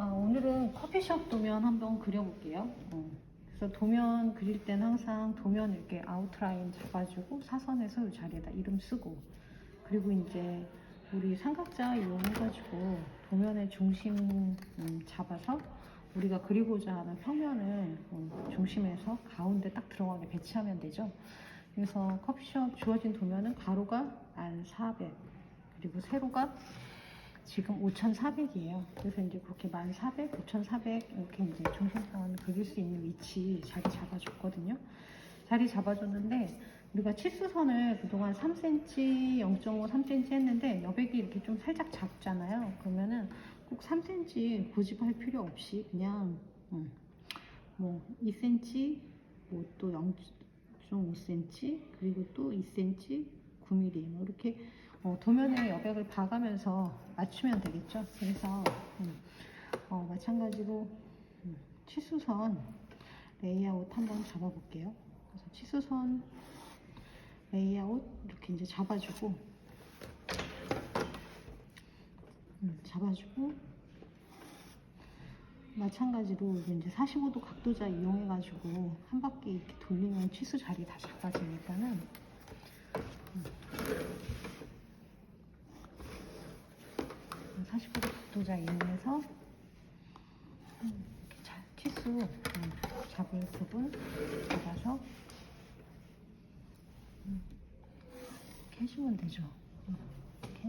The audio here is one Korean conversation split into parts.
아, 오늘은 커피숍 도면 한번 그려볼게요. 어. 그래서 도면 그릴 땐 항상 도면 이렇게 아웃라인 잡아주고 사선에서 이 자리에다 이름 쓰고 그리고 이제 우리 삼각자 이용해가지고 도면의 중심 음, 잡아서 우리가 그리고자 하는 평면을 음, 중심에서 가운데 딱 들어가게 배치하면 되죠. 그래서 커피숍 주어진 도면은 가로가 1400 그리고 세로가 지금 5,400이에요. 그래서 이제 그렇게 1,400, 5,400 이렇게 이제 중심선 그릴 수 있는 위치 자리 잡아줬거든요. 자리 잡아줬는데 우리가 치수선을 그동안 3cm, 0.5, 3cm 했는데 여백이 이렇게 좀 살짝 작잖아요. 그러면은 꼭 3cm 고집할 필요 없이 그냥 음, 뭐 2cm, 뭐 또 0.5cm 그리고 또 2cm, 9mm 뭐 이렇게 어, 도면의 여백을 봐가면서 맞추면 되겠죠. 그래서 음, 어, 마찬가지로 음, 치수선 레이아웃 한번 잡아볼게요. 그래서 치수선 레이아웃 이렇게 이제 잡아주고 음, 잡아주고 마찬가지로 이제 45도 각도자 이용해가지고 한 바퀴 이렇게 돌리면 치수 자리 다 잡아지니까는 45 도 각도자 이용해서 음, 이렇게 자, 치수 음, 잡을 부분 잡아서 음, 이렇게 해주면 되죠. 음, 이렇게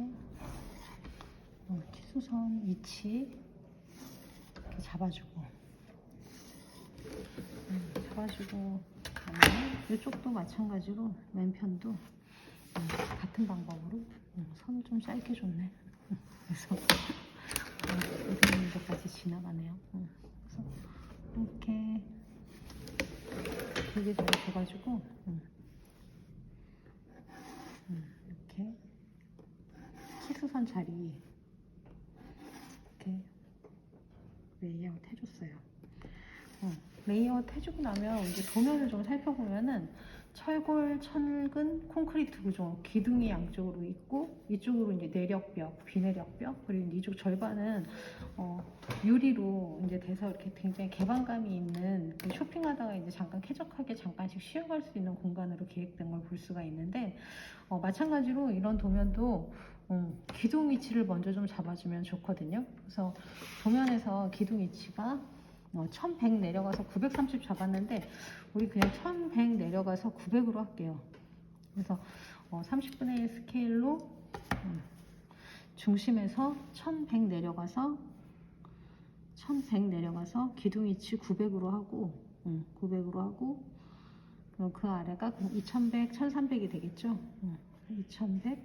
어, 치수선 위치 이렇게 잡아주고 음, 잡아주고 이쪽도 마찬가지로 왼편도 음, 같은 방법으로 음, 선을 좀 짧게 줬네. 음, 그래서 이런 데까지 지나가네요. 음, 그래서 이렇게 되게 잘 돼가지고 음, 음, 이렇게 치수선 자리 이렇게 레이아웃 해줬어요. 어, 레이아웃 해주고 나면 이제 도면을 좀 살펴보면은 철골, 천근, 콘크리트 구조, 기둥이 양쪽으로 있고 이쪽으로 이제 내력벽, 비내력벽 그리고 이쪽 절반은 어, 유리로 이제 돼서 이렇게 굉장히 개방감이 있는 그 쇼핑하다가 이제 잠깐 쾌적하게 잠깐씩 쉬어갈 수 있는 공간으로 계획된 걸 볼 수가 있는데 어, 마찬가지로 이런 도면도 음, 기둥 위치를 먼저 좀 잡아주면 좋거든요. 그래서 도면에서 기둥 위치가 어, 1100 내려가서 930 잡았는데 우리 그냥 1100 내려가서 900으로 할게요. 그래서 어, 30분의 1 스케일로 음, 중심에서 1100 내려가서 1100 내려가서 기둥 위치 900으로 하고 음, 900으로 하고 그럼 그 아래가 2100, 1300이 되겠죠. 음, 2100,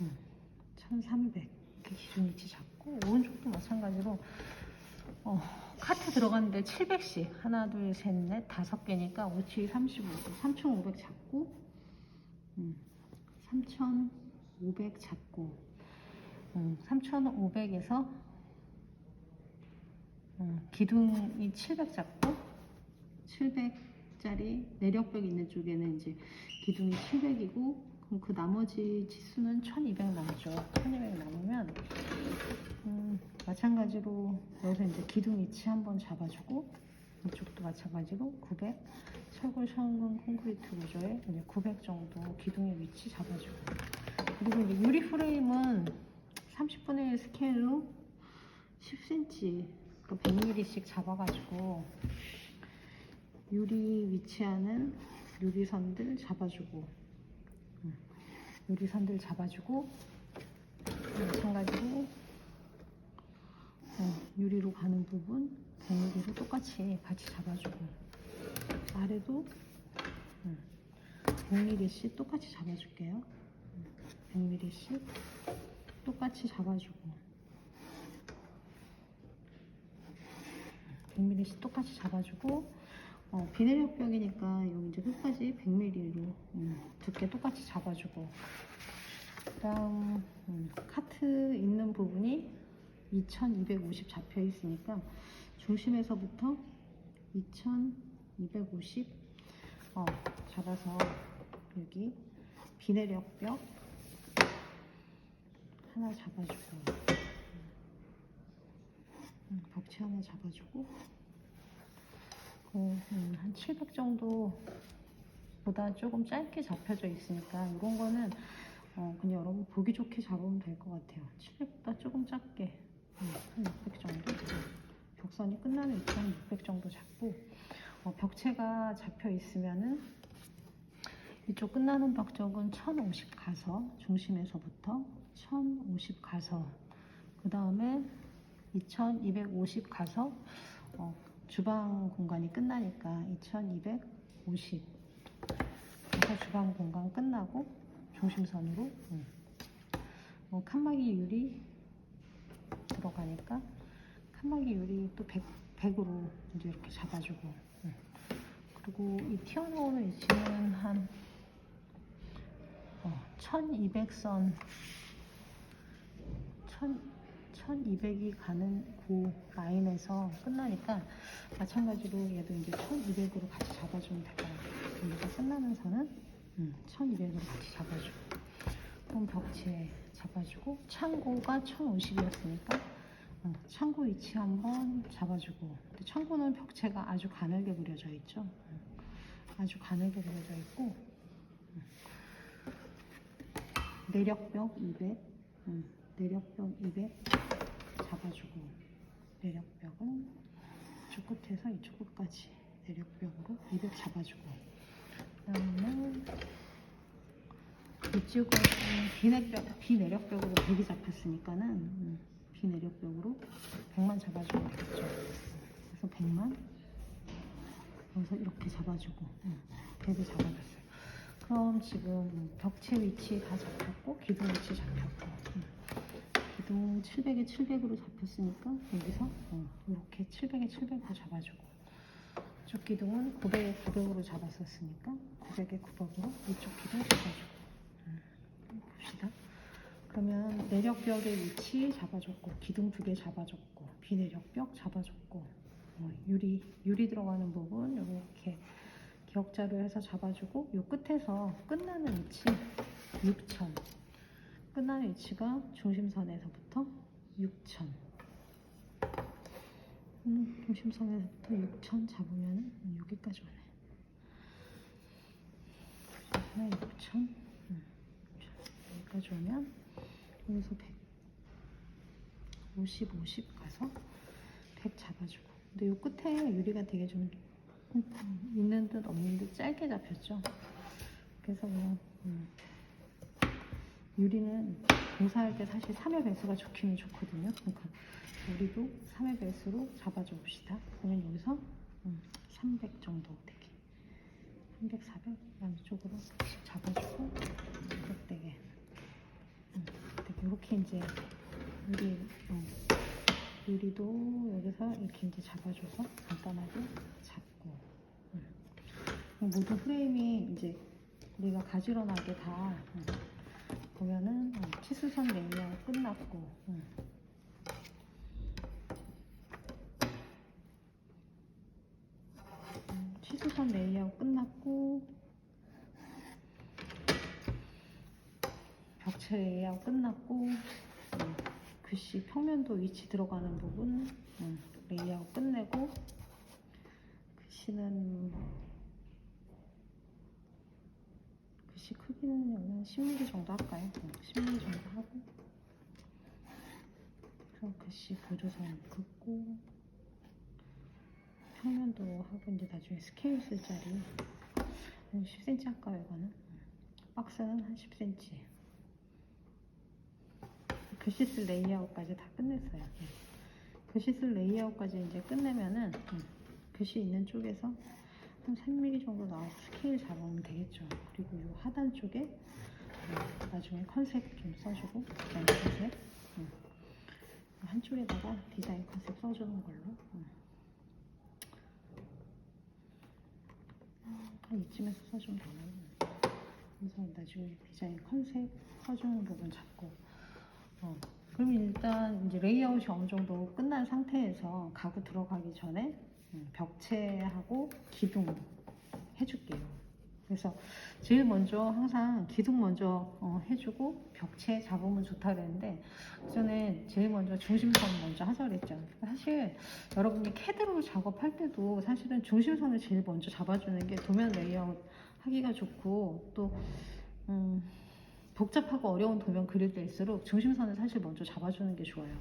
음, 1300 이렇게 기둥 위치 잡고 오른쪽도 마찬가지로 어, 카트 들어갔는데 700씩. 하나 둘 셋 넷 다섯 개니까 5, 7, 35, 3500 잡고 음, 3500 잡고 음, 3500에서 음, 기둥이 700 잡고 700짜리 내력벽 있는 쪽에는 이제 기둥이 700이고 그럼 그 나머지 치수는 1200 남죠. 1200 남으면 음, 마찬가지로 여기서 이제 기둥 위치 한번 잡아주고 이쪽도 마찬가지로 900 철골 현금 콘크리트 구조에 이제 900 정도 기둥의 위치 잡아주고. 그리고 이제 유리 프레임은 30분의 1 스케일로 10cm 그 100mm씩 잡아가지고 유리 위치하는 유리선들 잡아주고. 음, 유리선들 잡아주고 마찬가지로 어, 유리로 가는 부분 100mm로 똑같이 같이 잡아주고 아래도 음, 100mm씩 똑같이 잡아줄게요. 음, 100mm씩 똑같이 잡아주고 100mm씩 똑같이 잡아주고 어, 비내력벽이니까 여기 이제 끝까지 100mm로 음, 두께 똑같이 잡아주고. 그다음 음, 카트 있는 부분이 2250 잡혀 있으니까 중심에서부터 2250 어, 잡아서 여기 비내력벽 하나 잡아주고 벽체 하나 잡아주고. 어, 음, 한 700 정도 보다 조금 짧게 잡혀져 있으니까 이런 거는 어, 그냥 여러분 보기 좋게 잡으면 될 것 같아요. 700보다 조금 작게 음, 한600 정도 벽선이 끝나는 위치 한600 정도 잡고 어, 벽체가 잡혀 있으면은 이쪽 끝나는 벽 쪽은 1050 가서 중심에서부터 1050 가서 그 다음에 2250 가서 어, 주방 공간이 끝나니까 2250 가서 주방 공간 끝나고 중심선으로 음. 뭐 칸막이 유리 들어가니까 칸막이 유리 또 100, 100으로 이제 이렇게 잡아주고 음. 그리고 이 튀어나오는 위치는 한 어, 1200선 1200이 가는 그 라인에서 끝나니까 마찬가지로 얘도 이제 1200으로 같이 잡아주면 될 것 같아요. 여기가 끝나는 선은 음, 1200으로 같이 잡아주고 그럼 벽체 잡아주고 창고가 1050이었으니까 어, 창고 위치 한번 잡아주고 창고는 벽체가 아주 가늘게 그려져 있죠. 음, 아주 가늘게 그려져 있고 음. 내력벽 200 음, 내력벽 200 잡아주고 내력벽은 이쪽 끝에서 이쪽 끝까지 내력벽으로 200 잡아주고 그 다음에 이쪽은 비내력, 비내력벽으로 100이 잡혔으니까는 음, 비내력벽으로 100만 잡아주면 되겠죠 그래서 100만 여기서 이렇게 잡아주고 음, 100을 잡아줬어요 그럼 지금 벽체 위치 다 잡혔고 기둥 위치 잡혔고 음. 기둥 700에 700으로 잡혔으니까 여기서 어, 이렇게 700에 700으로 잡아주고. 이쪽 기둥은 900에 900으로 잡았었으니까 900에 900으로 이쪽 기둥 잡아주고. 음, 봅시다. 그러면 내력벽의 위치 잡아줬고 기둥 두 개 잡아줬고 비내력벽 잡아줬고 어, 유리 유리 들어가는 부분 이렇게 기억자로 해서 잡아주고 요 끝에서 끝나는 위치 6천 끝나는 위치가 중심선에서부터 6천. 음, 중심선에서부터 6천 잡으면 여기까지 오네. 6천. 음, 여기까지 오면 여기서 100 50, 50 가서 100 잡아주고. 근데 요 끝에 유리가 되게 좀 음, 있는 듯 없는 듯 짧게 잡혔죠. 그래서 뭐 음, 유리는 공사할 때 사실 3회 배수가 좋기는 좋거든요. 그러니까 우리도 3회 배수로 잡아줘 봅시다. 그러면 여기서 음, 300 정도 되게 300, 400 양쪽으로 잡아주고 이렇게 음, 이렇게 이제 유리 음, 유리도 여기서 이렇게 이제 잡아줘서 간단하게 잡고 음. 모든 프레임이 이제 우리가 가지런하게 다 음. 보면은 음, 치수선 레이아웃 끝났고 음. 음, 치수선 레이아웃 끝났고 벽체 레이아웃 끝났고 음, 글씨 평면도 위치 들어가는 부분 음, 레이아웃 끝내고 글씨는 글씨 크기는 여기는 10mm 정도 할까요? 음, 10mm 정도 하고 글씨 보조선 긋고 평면도 하고 이제 나중에 스케일 쓸 자리 한 10cm 할까요 이거는? 음, 박스는 한 10cm 글씨 쓸 레이아웃까지 다 끝냈어요. 네. 글씨 쓸 레이아웃까지 이제 끝내면은 음, 글씨 있는 쪽에서 한 3mm 정도 나와서 스케일 잡으면 되겠죠. 그리고 이 하단 쪽에 음, 나중에 컨셉 좀 써주고 디자인 컨셉 음, 한쪽에다가 디자인 컨셉 써주는 걸로 음. 한 이쯤에서 써주면 되나요? 그래서 나중에 디자인 컨셉 써주는 부분 잡고 어, 그럼 일단 이제 레이아웃이 어느 정도 끝난 상태에서 가구 들어가기 전에 음, 벽체하고 기둥 해줄게요. 그래서 제일 먼저 항상 기둥 먼저 어, 해주고 벽체 잡으면 좋다 그랬는데 전에 제일 먼저 중심선 먼저 하자 그랬죠. 사실 여러분이 캐드로 작업할 때도 사실은 중심선을 제일 먼저 잡아주는 게 도면 레이아웃 하기가 좋고 또 음, 복잡하고 어려운 도면 그릴 때일수록 중심선을 사실 먼저 잡아주는 게 좋아요.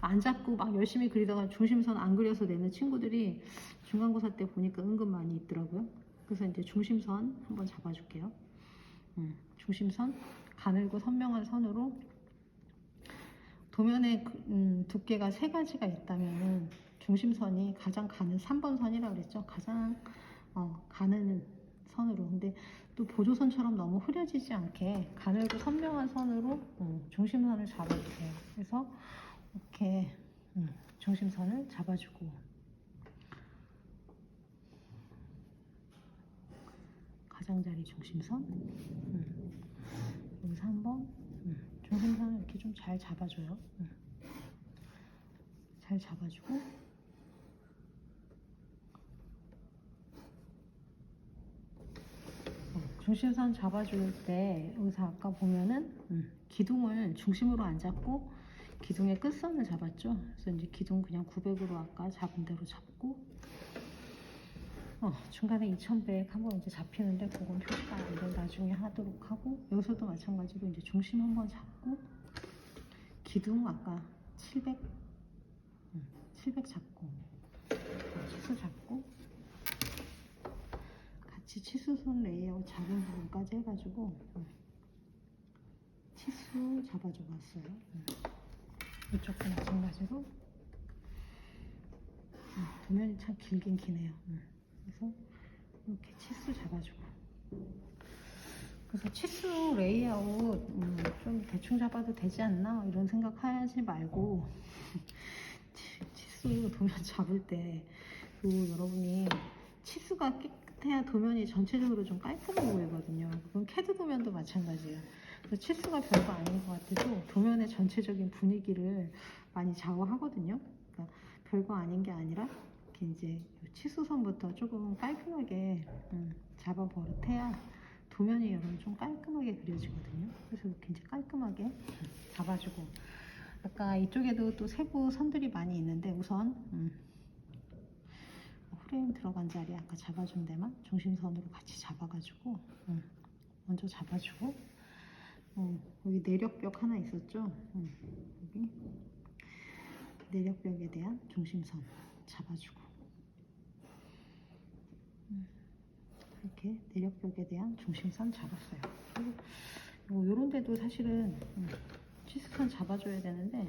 안 잡고 막 열심히 그리다가 중심선 안 그려서 내는 친구들이 중간고사 때 보니까 은근 많이 있더라고요. 그래서 이제 중심선 한번 잡아줄게요. 음, 중심선 가늘고 선명한 선으로 도면의 그, 음, 두께가 세 가지가 있다면은 중심선이 가장 가는 3번 선이라고 그랬죠. 가장 어, 가는 선으로. 근데 또 보조선처럼 너무 흐려지지 않게 가늘고 선명한 선으로 음, 중심선을 잡아주세요. 그래서 이렇게 음, 중심선을 잡아주고 가장자리 중심선 음, 여기서 한번 음, 중심선을 이렇게 좀 잘 잡아줘요. 음. 잘 잡아주고 어, 중심선 잡아줄 때 여기서 아까 보면은 음, 기둥을 중심으로 안 잡고 기둥의 끝선을 잡았죠. 그래서 이제 기둥 그냥 900으로 아까 잡은 대로 잡고 어, 중간에 2100 한번 이제 잡히는데 그건 표시가 안 돼. 나중에 하도록 하고 여기서도 마찬가지로 이제 중심 한번 잡고 기둥 아까 700 음, 700 잡고 어, 치수 잡고 같이 치수선 레이아웃 작은 부분까지 해가지고 음, 치수 잡아줘 봤어요. 음. 이쪽도 마찬가지로 음, 도면이 참 길긴 기네요. 음. 그래서 이렇게 치수 잡아주고 그래서 치수 레이아웃 음, 좀 대충 잡아도 되지 않나 이런 생각하지 말고 치- 치수 도면 잡을 때 그 여러분이 치수가 깨끗해야 도면이 전체적으로 좀 깔끔해 보이거든요. 그건 캐드 도면도 마찬가지예요. 그래서 치수가 별거 아닌 것 같아도 도면의 전체적인 분위기를 많이 좌우하거든요. 그러니까 별거 아닌 게 아니라 이렇게 이제 요 치수선부터 조금 깔끔하게 음, 잡아 버릇해야 도면이 여러분 좀 깔끔하게 그려지거든요. 그래서 이제 깔끔하게 잡아주고 아까 이쪽에도 또 세부 선들이 많이 있는데 우선 음, 프레임 들어간 자리 아까 잡아준 데만 중심선으로 같이 잡아가지고 음, 먼저 잡아주고 음, 여기 내력벽 하나 있었죠? 음, 여기 내력벽에 대한 중심선 잡아주고 음, 이렇게 내력벽에 대한 중심선 잡았어요. 그리고 뭐 요런 데도 사실은 음, 치수선 잡아줘야 되는데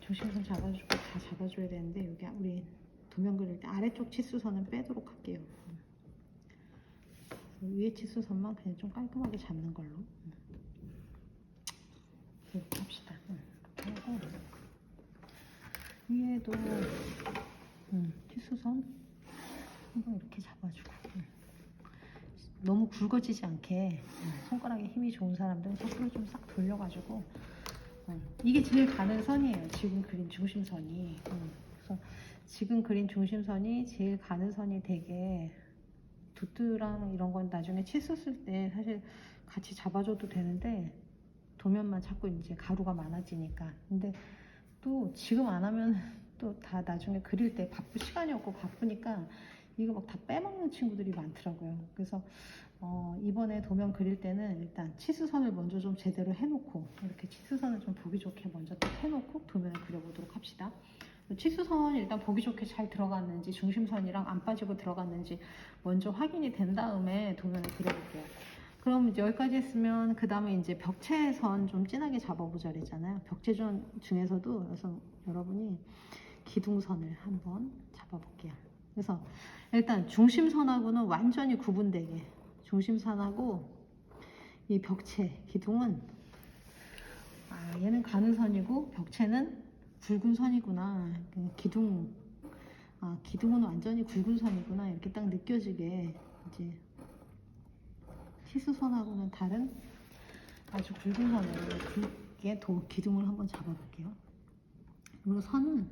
중심선 잡아주고 다 잡아줘야 되는데 여기 우리 도면 그릴 때 아래쪽 치수선은 빼도록 할게요. 음. 위에 치수선만 그냥 좀 깔끔하게 잡는 걸로. 음. 이렇게 합시다. 하고 위에도 음, 치수선 한번 이렇게 잡아주고 음. 너무 굵어지지 않게 음, 손가락에 힘이 좋은 사람들은 옆으로 좀 싹 돌려가지고 음, 이게 제일 가는 선이에요. 지금 그린 중심선이. 음, 그래서 지금 그린 중심선이 제일 가는 선이 되게 두트랑 이런 건 나중에 치수 쓸때 사실 같이 잡아줘도 되는데 도면만 자꾸 이제 가루가 많아지니까. 근데 또 지금 안 하면 또 다 나중에 그릴 때 바쁘 시간이 없고 바쁘니까 이거 막 다 빼먹는 친구들이 많더라고요. 그래서 어, 이번에 도면 그릴 때는 일단 치수선을 먼저 좀 제대로 해놓고 이렇게 치수선을 좀 보기 좋게 먼저 딱 해놓고 도면을 그려보도록 합시다. 치수선 일단 보기 좋게 잘 들어갔는지 중심선이랑 안 빠지고 들어갔는지 먼저 확인이 된 다음에 도면을 그려볼게요. 그럼 이제 여기까지 했으면 그 다음에 이제 벽체선 좀 진하게 잡아보자 그랬잖아요. 벽체선 중에서도 그래서 여러분이 기둥선을 한번 잡아볼게요. 그래서 일단 중심선하고는 완전히 구분되게 중심선하고 이 벽체 기둥은 아 얘는 가는 선이고 벽체는 굵은 선이구나 그 기둥 아 기둥은 완전히 굵은 선이구나 이렇게 딱 느껴지게 이제 시수선하고는 다른 아주 굵은 선으로 굵게 도, 기둥을 한번 잡아볼게요. 그리고 선은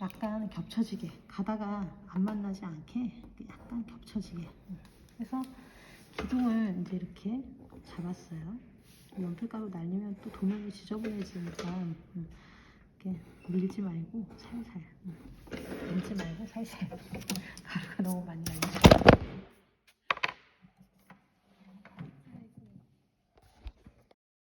약간 겹쳐지게 가다가 안 만나지 않게 약간 겹쳐지게 음, 그래서 기둥을 이제 이렇게 잡았어요. 연필가루 날리면 또 도면이 지저분해지니까 음, 이렇게 밀지 말고 살살 음, 밀지 말고 살살 가루가 너무 많이 날려